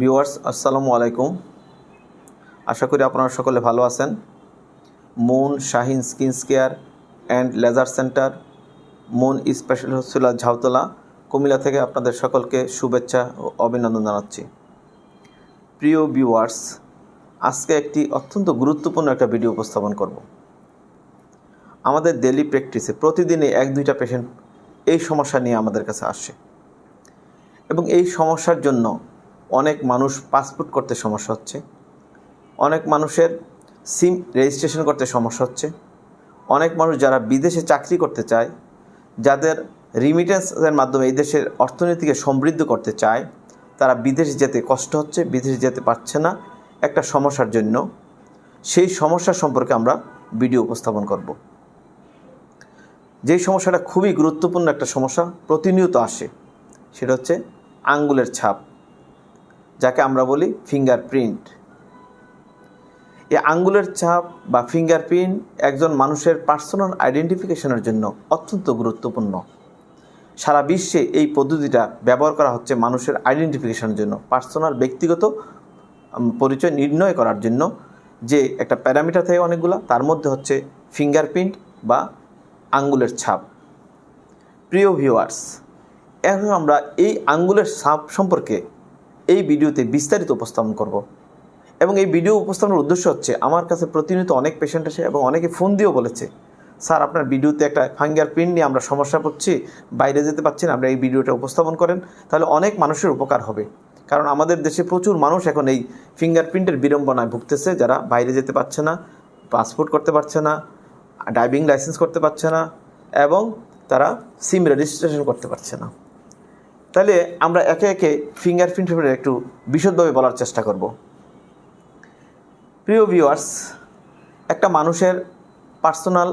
Viewers, আসসালামু আলাইকুম। আশা করি আপনারা সকলে ভালো আছেন। Moon Shahin skin care and laser centre moon special hospital Jhautala Comilla থেকে আপনাদের সকলকে শুভেচ্ছা ও অভিনন্দন জানাচ্ছি। প্রিয় ভিউয়ার্স, আজকে একটি অত্যন্ত গুরুত্বপূর্ণ একটা ভিডিও উপস্থাপন করব। আমাদের ডেলি প্র্যাকটিসে প্রতিদিনই এক দুইটা পেশেন্ট এই সমস্যা নিয়ে আমাদের কাছে আসে। এবং এই সমস্যার জন্য অনেক মানুষ পাসপোর্ট করতে সমস্যা হচ্ছে। অনেক মানুষের সিম রেজিস্ট্রেশন করতে সমস্যা হচ্ছে। অনেক মানুষ যারা বিদেশে চাকরি করতে চায়, যাদের রিমিটেন্সের মাধ্যমে এই দেশের অর্থনীতিকে সমৃদ্ধ করতে চায়, তারা বিদেশে যেতে কষ্ট হচ্ছে, বিদেশে যেতে পারছে না একটা সমস্যার জন্য। সেই সমস্যা সম্পর্কে আমরা ভিডিও উপস্থাপন করব। যেই সমস্যাটা খুবই গুরুত্বপূর্ণ একটা সমস্যা প্রতিনিয়ত আসে, সেটা হচ্ছে আঙ্গুলের ছাপ। যাকে আমরা বলি ফিঙ্গারপ্রিন্ট এই আঙ্গুলের ছাপ বা ফিঙ্গারপ্রিন্ট একজন মানুষের পার্সোনাল আইডেন্টিফিকেশনের জন্য অত্যন্ত গুরুত্বপূর্ণ। সারা বিশ্বে এই পদ্ধতিটা ব্যবহার করা হচ্ছে মানুষের আইডেন্টিফিকেশনের জন্য পার্সোনাল ব্যক্তিগত পরিচয় নির্ণয় করার জন্য। যে একটা প্যারামিটার থাকে অনেকগুলো, তার মধ্যে হচ্ছে ফিঙ্গারপ্রিন্ট বা আঙ্গুলের ছাপ। প্রিয় ভিউয়ার্স এখন আমরা এই আঙ্গুলের ছাপ সম্পর্কে এই ভিডিওতে বিস্তারিত উপস্থাপন করব। এবং এই ভিডিও উপস্থাপনের উদ্দেশ্য হচ্ছে, আমার কাছে প্রতিনিয়ত অনেক পেশেন্ট আসে এবং অনেকে ফোন দিয়েও বলেছে, স্যার, আপনার ভিডিওতে একটা ফাঙ্গার প্রিন্ট নিয়ে আমরা সমস্যা পড়ছি বাইরে যেতে পারছি না, আমরা এই ভিডিওটা উপস্থাপন করেন। তাহলে অনেক মানুষের উপকার হবে। কারণ আমাদের দেশে প্রচুর মানুষ এখন এই ফিঙ্গারপ্রিন্টের বিড়ম্বনায় ভুগতেছে, যারা বাইরে যেতে পারছে না পাসপোর্ট করতে পারছে না ড্রাইভিং লাইসেন্স করতে পারছে না, এবং তারা সিম রেজিস্ট্রেশন করতে পারছে না। তাহলে আমরা একে একে ফিঙ্গারপ্রিন্টের একটু বিশদভাবে বলার চেষ্টা করব। প্রিয় ভিউয়ার্স একটা মানুষের পার্সোনাল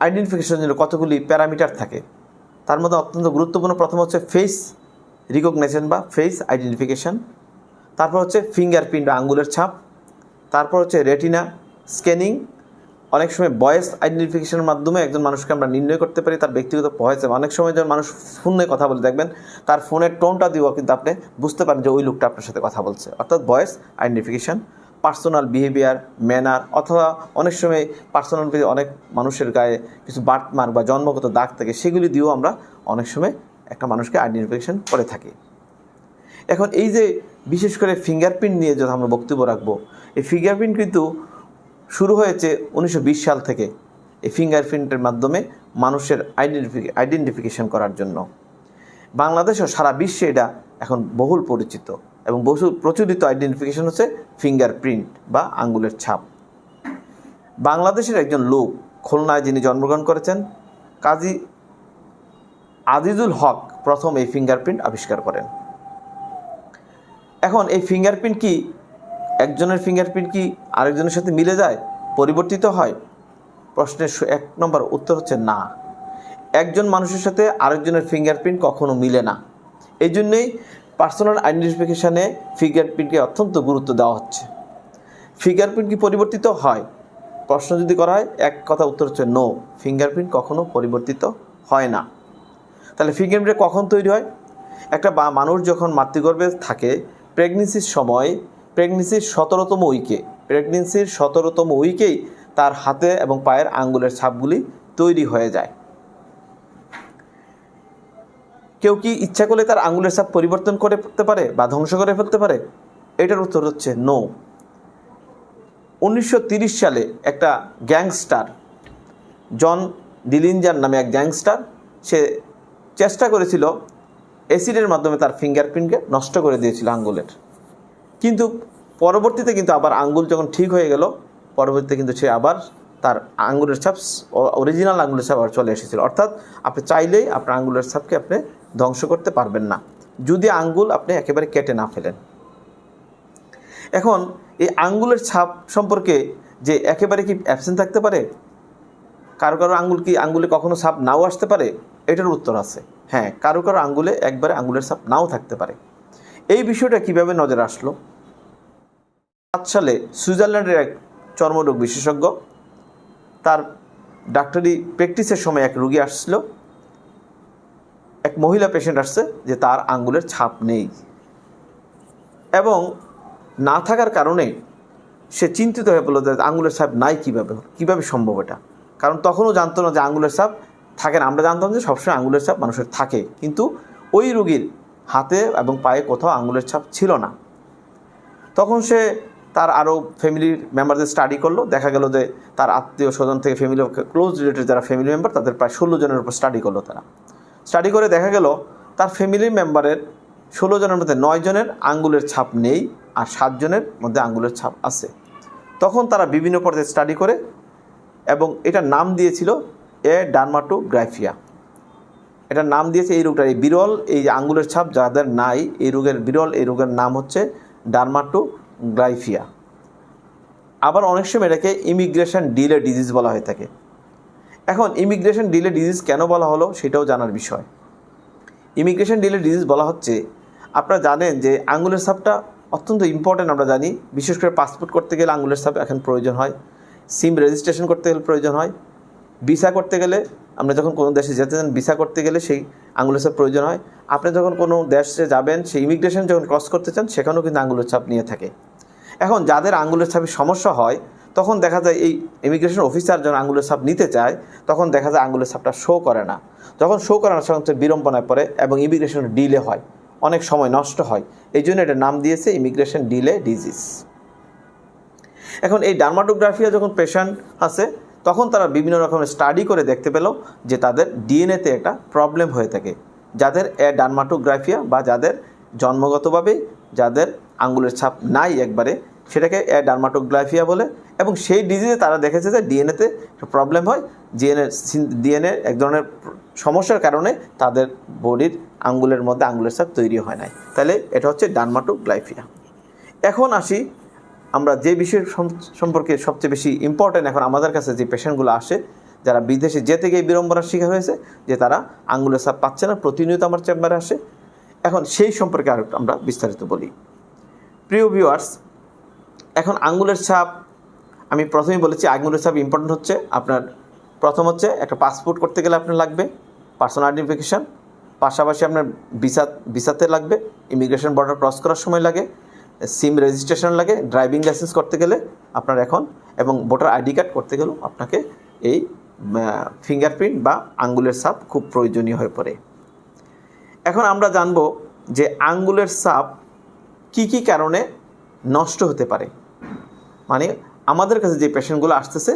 আইডেন্টিফিকেশনের কতগুলি প্যারামিটার থাকে? তার মধ্যে অত্যন্ত গুরুত্বপূর্ণ প্রথম হচ্ছে ফেস রিকগনেশন বা ফেস আইডেন্টিফিকেশন তারপর হচ্ছে ফিঙ্গারপ্রিন্ট বা আঙ্গুলের ছাপ, তারপর হচ্ছে রেটিনা স্ক্যানিং অনেক সময় ভয়েস আইডেন্টিফিকেশনের মাধ্যমে একজন মানুষকে আমরা নির্ণয় করতে পারি, তার ব্যক্তিগত ভয়েসে অনেক সময় যখন মানুষ ফোনে কথা বলে, দেখবেন তার ফোনের টোনটা দিয়েও কিন্তু আপনি বুঝতে পারেন যে ওই লোকটা আপনার সাথে কথা বলছে। অর্থাৎ voice identification personal behaviour manner অথবা অনেক সময় পার্সোনাল অনেক মানুষের গায়ে কিছু বার্থ মার্ক বা জন্মগত দাগ থাকে, সেগুলি দিয়েও আমরা অনেক সময় একটা মানুষকে আইডেন্টিফিকেশন করে থাকি। এখন এই যে বিশেষ করে ফিঙ্গারপ্রিন্ট নিয়ে যদি আমরা বক্তব্য রাখব, এই ফিঙ্গারপ্রিন্ট কিন্তু শুরু হয়েছে উনিশশো বিশ সাল থেকে এই ফিঙ্গারপ্রিন্টের মাধ্যমে মানুষের আইডেন্টিফি আইডেন্টিফিকেশন করার জন্য। বাংলাদেশ ও সারা বিশ্বে এটা এখন বহুল পরিচিত এবং বহু প্রচলিত আইডেন্টিফিকেশন হচ্ছে ফিঙ্গারপ্রিন্ট বা আঙ্গুলের ছাপ। বাংলাদেশের একজন লোক খুলনায় যিনি জন্মগ্রহণ করেছেন, কাজী আজিজুল হক প্রথম এই ফিঙ্গারপ্রিন্ট আবিষ্কার করেন। এখন এই ফিঙ্গারপ্রিন্ট কি একজনের ফিঙ্গারপ্রিন্ট কি আরেকজনের সাথে মিলে যায়? পরিবর্তিত হয়? প্রশ্নের এক নম্বর উত্তর হচ্ছে না। একজন মানুষের সাথে আরেকজনের ফিঙ্গারপ্রিন্ট কখনো মিলে না। এই জন্যেই পার্সোনাল আইডেন্টিফিকেশানে ফিঙ্গারপ্রিন্টকে অত্যন্ত গুরুত্ব দেওয়া হচ্ছে। ফিঙ্গারপ্রিন্ট কি পরিবর্তিত হয়? প্রশ্ন যদি করা হয়, এক কথা উত্তর হচ্ছে নো ফিঙ্গারপ্রিন্ট কখনো পরিবর্তিত হয় না। তাহলে ফিঙ্গারপ্রিন্ট কখন তৈরি হয়? একটা বা মানুষ যখন মাতৃগর্ভে থাকে প্রেগনেন্সির সময় প্রেগনেন্সির সতেরোতম উইকে। প্রেগনেন্সির সতেরোতম উইকেই তার হাতে এবং পায়ের আঙ্গুলের ছাপগুলি তৈরি হয়ে যায়। কেউ কি ইচ্ছা করলে তার আঙ্গুলের ছাপ পরিবর্তন করে ফেলতে পারে বা ধ্বংস করে ফেলতে পারে? এটার উত্তর হচ্ছে নো উনিশশো সালে একটা গ্যাংস্টার, জন ডিলিঞ্জার নামে এক গ্যাংস্টার, সে চেষ্টা করেছিল অ্যাসিডের মাধ্যমে তার ফিঙ্গারপ্রিন্টকে নষ্ট করে দিয়েছিল আঙ্গুলের। কিন্তু পরবর্তীতে কিন্তু আবার আঙ্গুল যখন ঠিক হয়ে গেল, পরবর্তীতে কিন্তু সে আবার তার আঙ্গুলের ছাপ অরিজিনাল আঙ্গুলের ছাপ চলে এসেছিল। অর্থাৎ আপনি চাইলেই আপনার আঙ্গুলের ছাপকে আপনি ধ্বংস করতে পারবেন না, যদি আঙ্গুল আপনি একেবারে কেটে না ফেলেন। এখন এই আঙ্গুলের ছাপ সম্পর্কে যে একেবারে কি অ্যাবসেন্ট থাকতে পারে? কারও কারও আঙ্গুল কি আঙ্গুলে কখনো ছাপ নাও আসতে পারে? এটার উত্তর আছে। হ্যাঁ কারও কারও আঙ্গুলে একবারে আঙ্গুলের ছাপ নাও থাকতে পারে। এই বিষয়টা কীভাবে নজরে আসলো? সাত সালে সুইজারল্যান্ডের এক চর্মরোগ বিশেষজ্ঞ, তার ডাক্তারি প্র্যাকটিসের সময় এক রুগী আসছিল। এক মহিলা পেশেন্ট আসছে যে তার আঙ্গুলের ছাপ নেই। এবং না থাকার কারণে সে চিন্তিত হয়ে পড়ল যে আঙুলের ছাপ নাই কীভাবে কীভাবে সম্ভব এটা? কারণ তখনও জানতো না যে আঙুলের ছাপ থাকে না। আমরা জানতাম যে সবসময় আঙুলের ছাপ মানুষের থাকে। কিন্তু ওই রুগীর হাতে এবং পায়ে কোথাও আঙুলের ছাপ ছিল না। তখন সে তার আরও ফ্যামিলির মেম্বারদের স্টাডি করল। দেখা গেল যে তার আত্মীয় স্বজন থেকে ফ্যামিলি ক্লোজ রিলেটেড যারা ফ্যামিলি মেম্বার তাদের প্রায় ষোলো জনের উপর স্টাডি করল তারা। স্টাডি করে দেখা গেল তার ফ্যামিলি মেম্বারের ষোলো জনের মধ্যে নয় জনের আঙ্গুলের ছাপ নেই আর সাতজনের মধ্যে আঙ্গুলের ছাপ আছে। তখন তারা বিভিন্ন পর্যায়ে স্টাডি করে এবং এটার নাম দিয়েছিল এ ডার্মাটোগ্রাফিয়া এটার নাম দিয়েছে এই রোগটার, এই বিরল, এই আঙ্গুলের ছাপ যাদের নাই, এই রোগের বিরল, এই রোগের নাম হচ্ছে ডার্মাটোগ্রাইফিয়া আবার অনেক সময় এটাকে ইমিগ্রেশন ডিলে ডিজিজ বলা হয়ে থাকে। এখন ইমিগ্রেশন ডিলে ডিজিজ কেন বলা হলো সেটাও জানার বিষয়। ইমিগ্রেশন ডিলে ডিজিজ বলা হচ্ছে, আপনারা জানেন যে আঙ্গুলের সাপটা অত্যন্ত ইম্পর্ট্যান্ট আমরা জানি। বিশেষ করে পাসপোর্ট করতে গেলে আঙ্গুলের ছাপ এখন প্রয়োজন হয় সিম রেজিস্ট্রেশন করতে গেলে প্রয়োজন হয়। ভিসা করতে গেলে, আমরা যখন কোনো দেশে যেতে চান ভিসা করতে গেলে সেই আঙুলের ছাপ প্রয়োজন হয়। আপনি যখন কোনো দেশে যাবেন, সেই ইমিগ্রেশন যখন ক্রস করতে চান, সেখানেও কিন্তু আঙুলের ছাপ নিয়ে থাকে। এখন যাদের আঙুলের ছাপে সমস্যা হয়, তখন দেখা যায় এই ইমিগ্রেশন অফিসার যখন আঙুলের ছাপ নিতে চায়, তখন দেখা যায় আঙুলের ছাপটা শো করে না। যখন শো করে না হচ্ছে বিড়ম্বনায় পড়ে এবং ইমিগ্রেশন ডিলে হয়। অনেক সময় নষ্ট হয়। এই জন্য এটা নাম দিয়েছে ইমিগ্রেশন ডিলে ডিজিজ এখন এই ডার্মাটোগ্রাফিয়া যখন পেশেন্ট আছে তখন তারা বিভিন্ন রকমের স্টাডি করে দেখতে পেল যে তাদের ডিএনএতে একটা প্রবলেম হয়ে থাকে। যাদের এ ডার্মাটোগ্রাফিয়া বা যাদের জন্মগতভাবে যাদের আঙ্গুলের ছাপ নাই একবারে, সেটাকে এ ডার্মাটোগ্রাফিয়া বলে এবং সেই ডিজিজে তারা দেখেছে যে ডিএনএতে প্রবলেম হয়। ডিএনএ ডিএনএ এক ধরনের সমস্যার কারণে তাদের বডির আঙ্গুলের মধ্যে আঙ্গুলের ছাপ তৈরি হয় নাই। তাহলে এটা হচ্ছে ডার্মাটোগ্লাইফিয়া এখন আসি আমরা যে বিষয়ের সম্পর্কে সবচেয়ে বেশি ইম্পর্ট্যান্ট এখন আমাদের কাছে যে পেশেন্টগুলো আসে, যারা বিদেশে যেতে গিয়ে বিড়ম্বনার শিকার হয়েছে, যে তারা আঙ্গুলের ছাপ পাচ্ছে না, প্রতিনিয়ত আমার চেম্বারে আসে। এখন সেই সম্পর্কে আর আমরা বিস্তারিত বলি। প্রিয় ভিউয়ার্স এখন আঙ্গুলের ছাপ, আমি প্রথমেই বলেছি আঙ্গুলের ছাপ ইম্পর্টেন্ট হচ্ছে। আপনার প্রথম হচ্ছে একটা পাসপোর্ট করতে গেলে আপনার লাগবে পার্সোনাল আইডেন্টিফিকেশান পাশাপাশি আপনার ভিসা ভিসাতে লাগবে ইমিগ্রেশন বর্ডার ক্রস করার সময় লাগে। সিম রেজিস্ট্রেশন লাগে, ড্রাইভিং লাইসেন্স করতে গেলে আপনার এখন, এবং ভোটার আইডি কার্ড করতে গেলেও আপনাকে এই ফিঙ্গারপ্রিন্ট বা আঙ্গুলের সাপ খুব প্রয়োজনীয় হয়ে পড়ে। এখন আমরা জানব যে আঙ্গুলের সাপ কি কি কারণে নষ্ট হতে পারে। মানে আমাদের কাছে যে পেশেন্টগুলো আসতেছে,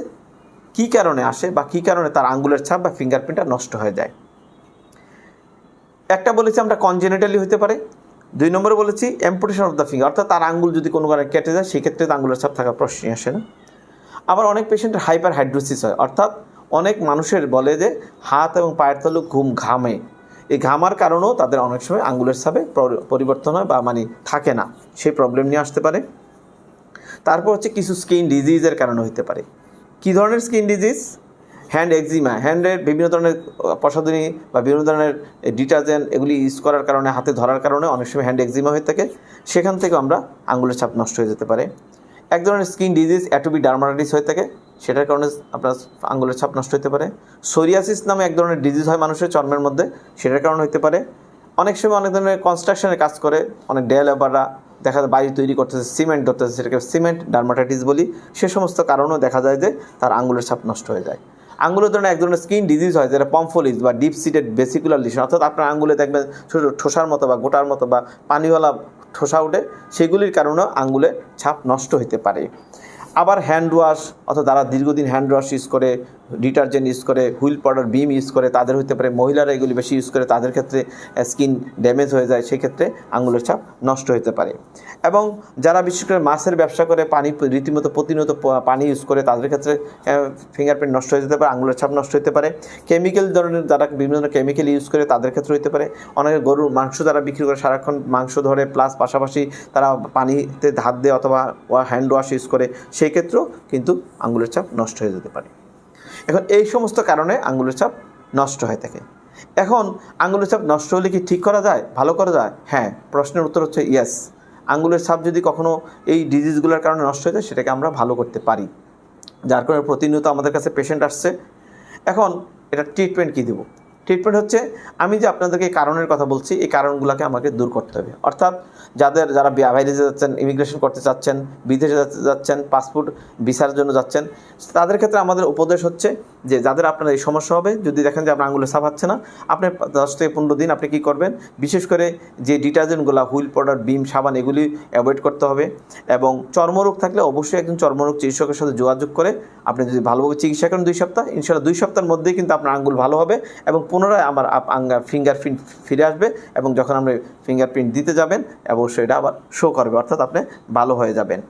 কি কারণে আসে বা কি কারণে তার আঙ্গুলের ছাপ বা ফিঙ্গারপ্রিন্টটা নষ্ট হয়ে যায়। একটা বলেছি আমরা কনজেনেটালি হতে পারে দুই নম্বরে বলেছি অ্যাম্পুটেশন অফ দ্য ফিঙ্গার অর্থাৎ তার আঙ্গুল যদি কোনো কারণে কেটে যায়, সেক্ষেত্রে আঙ্গুলের ছাপ থাকার প্রশ্নই আসে না। আবার অনেক পেশেন্টের হাইপার হাইড্রোসিস হয়, অর্থাৎ অনেক মানুষের বলে যে হাত এবং পায়ের তলু ঘুম ঘামে। এই ঘামার কারণেও তাদের অনেক সময় আঙ্গুলের ছাপে পরিবর্তন হয় বা মানে থাকে না, সেই প্রবলেম নিয়ে আসতে পারে। তারপর হচ্ছে কিছু স্কিন ডিজিজের কারণে হতে পারে। কী ধরনের স্কিন ডিজিজ হ্যান্ড এক্সিমা হ্যান্ডের বিভিন্ন ধরনের প্রসাধনী বা বিভিন্ন ধরনের ডিটারজেন্ট এগুলি ইউজ করার কারণে, হাতে ধরার কারণে অনেক সময় হ্যান্ড এক্সিমা হয়ে থাকে। সেখান থেকে আমরা আঙ্গুলের ছাপ নষ্ট হয়ে যেতে পারে। এক ধরনের স্কিন ডিজিজ অ্যাটোবি ডার্মাটাইটিস হয়ে থাকে। সেটার কারণে আপনার আঙ্গুলের ছাপ নষ্ট হতে পারে। সোরিয়াসিস নামে এক ধরনের ডিজিজ হয় মানুষের চর্মের মধ্যে। সেটার কারণে হতে পারে। অনেক সময় অনেক ধরনের কনস্ট্রাকশনের কাজ করে। অনেক ডেভেলপাররা দেখা যায় বাড়ি তৈরি করতেছে সিমেন্ট ধরতেছে, সেটাকে সিমেন্ট ডার্মাটাইটিস বলি। সে সমস্ত কারণেও দেখা যায় যে তার আঙ্গুলের ছাপ নষ্ট হয়ে যায়। আঙ্গুলের ধরনের এক ধরনের স্কিন ডিজিজ হয়, যেটা পম্ফোলিস বা ডিপ সিটেড বেসিকুলার লিশন অর্থাৎ আপনার আঙ্গুলে দেখবেন ছোটো ঠোসার মতো বা গোটার মতো বা পানিওয়ালা ঠোসা উঠে, সেগুলির কারণে আঙ্গুলের ছাপ নষ্ট হতে পারে। আবার হ্যান্ড ওয়াশ অর্থাৎ তারা দীর্ঘদিন হ্যান্ড ওয়াশ ইউজ করে ডিটারজেন্ট ইউজ করে, হুইল পাউডার, বিম ইউজ করে, তাদের হতে পারে, মহিলারা এগুলি বেশি ইউজ করে, তাদের ক্ষেত্রে স্কিন ড্যামেজ হয়ে যায়, সেক্ষেত্রে আঙ্গুলের ছাপ নষ্ট হতে পারে। এবং যারা বিশেষ করে মাছের ব্যবসা করে, পানি রীতিমতো প্রতিনিয়ত পানি ইউজ করে, তাদের ক্ষেত্রে ফিঙ্গারপ্রিন্ট নষ্ট হয়ে যেতে পারে, আঙ্গুলের ছাপ নষ্ট হতে পারে। কেমিক্যাল ধরনের যারা বিভিন্ন ধরনের কেমিক্যাল ইউজ করে, তাদের ক্ষেত্রে হতে পারে। অনেকে গরুর মাংস যারা বিক্রি করে, সারাক্ষণ মাংস ধরে, প্লাস পাশাপাশি তারা পানিতে হাত দেয় অথবা হ্যান্ড ওয়াশ ইউজ করে সেই ক্ষেত্রেও কিন্তু আঙ্গুলের ছাপ নষ্ট হয়ে যেতে পারে। এখন এই সমস্ত কারণে আঙ্গুলের ছাপ নষ্ট হয়ে থাকে এখন আঙ্গুলের ছাপ নষ্ট হলে কি ঠিক করা যায়? ভালো করা যায়? হ্যাঁ প্রশ্নের উত্তর হচ্ছে ইয়েস আঙ্গুলের ছাপ যদি কখনও এই ডিজিজগুলোর কারণে নষ্ট হয়ে যায়, সেটাকে আমরা ভালো করতে পারি। যার কারণে প্রতিনিয়ত আমাদের কাছে পেশেন্ট আসছে। এখন এটা ট্রিটমেন্ট কী দেবো? ট্রিটমেন্ট হচ্ছে, আমি যে আপনাদেরকে কারণের কথা বলছি, এই কারণগুলোকে আমাকে দূর করতে হবে। অর্থাৎ যাদের, যারা বাইরে যাচ্ছেন ইমিগ্রেশন করতে চাচ্ছেন, বিদেশে যাচ্ছেন পাসপোর্ট ভিসার জন্য যাচ্ছেন, তাদের ক্ষেত্রে আমাদের উপদেশ হচ্ছে যে যাদের আপনার এই সমস্যা হবে, যদি দেখেন যে আপনার আঙুলে সাফ হচ্ছে না, আপনি দশ থেকে পনেরো দিন আপনি কী করবেন? বিশেষ করে যে ডিটারজেন্টগুলো, হুইল পাউডার বিম সাবান, এগুলি অ্যাভয়েড করতে হবে এবং চর্মরোগ থাকলে অবশ্যই একজন চর্মরোগ চিকিৎসকের সাথে যোগাযোগ করে, আপনি যদি ভালোভাবে চিকিৎসা করেন দুই সপ্তাহ ইনশাল্লাহ দুই সপ্তাহের মধ্যেই কিন্তু আপনার আঙ্গুল ভালো হবে এবং পুনরায় আমার আঙ্গার ফিঙ্গারপ্রিন্ট ফিরে আসবে এবং যখন আপনি ফিঙ্গারপ্রিন্ট দিতে যাবেন, অবশ্যই এটা আবার শো করবে। অর্থাৎ আপনি ভালো হয়ে যাবেন।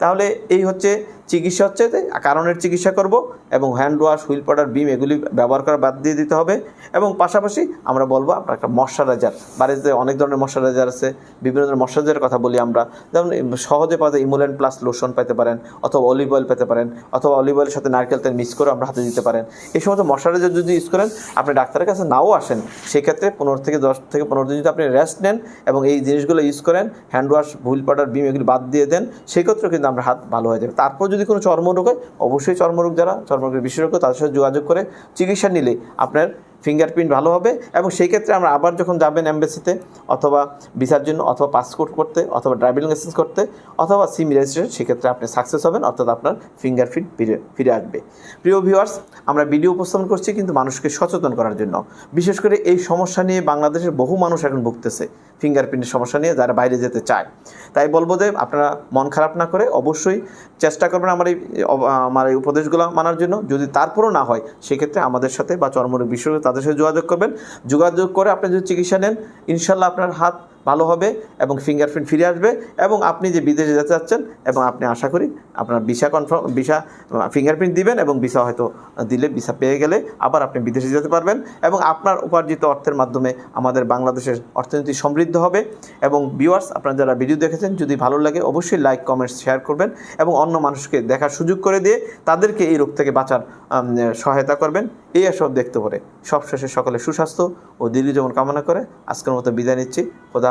তাহলে এই হচ্ছে চিকিৎসা হচ্ছে কারণের চিকিৎসা করব এবং hand wash wheel powder Vim এগুলি ব্যবহার করা বাদ দিয়ে দিতে হবে এবং পাশাপাশি আমরা বলব আপনার একটা ময়শ্চারাইজার বাড়িতে অনেক ধরনের ময়শ্চারাইজার আছে, বিভিন্ন ধরনের ময়শ্চারাইজারের কথা বলি আমরা। যেমন সহজে পাওয়া যায় ইমুলেন্ট প্লাস লোশন পেতে পারেন অথবা অলিভ অয়েল পেতে পারেন অথবা অলিভ অয়েলের সাথে নারকেল তেল মিক্স করে আমরা হাতে দিতে পারেন। এই সমস্ত ময়শ্চারাইজার যদি ইউজ করেন, আপনি ডাক্তারের নাও আসেন, সেক্ষেত্রে পনেরো থেকে দশ থেকে পনেরো দিন যদি আপনি রেস্ট নেন এবং এই জিনিসগুলো ইউজ করেন হ্যান্ড ওয়াশ ভুল পাউডার বিম এগুলি বাদ দিয়ে দেন, সেক্ষেত্রেও কিন্তু আমরা হাত ভালো হয়ে যাবে। তারপর যদি কোনো চর্মরোগ হয়, অবশ্যই চর্মরোগ যারা, চর্মরোগের বিশেষজ্ঞ তাদের সাথে যোগাযোগ করে চিকিৎসা নিলে আপনার ফিঙ্গারপ্রিন্ট ভালো হবে এবং সেই ক্ষেত্রে আমরা আবার যখন যাবেন অ্যাম্বাসিতে অথবা ভিসার জন্য অথবা পাসপোর্ট করতে অথবা ড্রাইভিং লাইসেন্স করতে অথবা সিম রেজিস্ট্রেশন, সেক্ষেত্রে আপনি সাকসেস হবেন, অর্থাৎ আপনার ফিঙ্গারপ্রিন্ট ফিরে ফিরে আসবে। প্রিয় ভিউয়ার্স, আমরা ভিডিও উপস্থাপন করছি কিন্তু মানুষকে সচেতন করার জন্য। বিশেষ করে এই সমস্যা নিয়ে বাংলাদেশের বহু মানুষ এখন ভুগতেছে। ফিঙ্গারপ্রিন্টের সমস্যা নিয়ে যারা বাইরে যেতে চায়। তাই বলব যে আপনারা মন খারাপ না করে অবশ্যই চেষ্টা করবেন আমার এই আমার এই উপদেশগুলো মানার জন্য। যদি তারপরও না হয়, সেক্ষেত্রে আমাদের সাথে বা চর্মরোগ বিশেষজ্ঞ তাদের সাথে যোগাযোগ করবেন। যোগাযোগ করে আপনি যদি চিকিৎসা নেন, ইনশাল্লাহ আপনার হাত ভালো হবে এবং ফিঙ্গারপ্রিন্ট ফিরে আসবে এবং আপনি যে বিদেশে যেতে চাচ্ছেন এবং আপনি আশা করি আপনার ভিসা কনফার্ম ভিসা ফিঙ্গারপ্রিন্ট দিবেন এবং ভিসা হয়তো দিলে ভিসা পেয়ে গেলে আবার আপনি বিদেশে যেতে পারবেন এবং আপনার উপার্জিত অর্থের মাধ্যমে আমাদের বাংলাদেশের অর্থনীতি সমৃদ্ধ হবে এবং ভিউয়ার্স আপনারা যারা ভিডিও দেখেছেন, যদি ভালো লাগে অবশ্যই লাইক কমেন্টস শেয়ার করবেন এবং অন্য মানুষকে দেখার সুযোগ করে দিয়ে তাদেরকে এই রোগ থেকে বাঁচার সহায়তা করবেন। এই সব দেখতে পারে সবশেষে সকলে সুস্বাস্থ্য ও দীর্ঘ জীবন কামনা করে আজকের মতো বিদায় নিচ্ছি। খোদা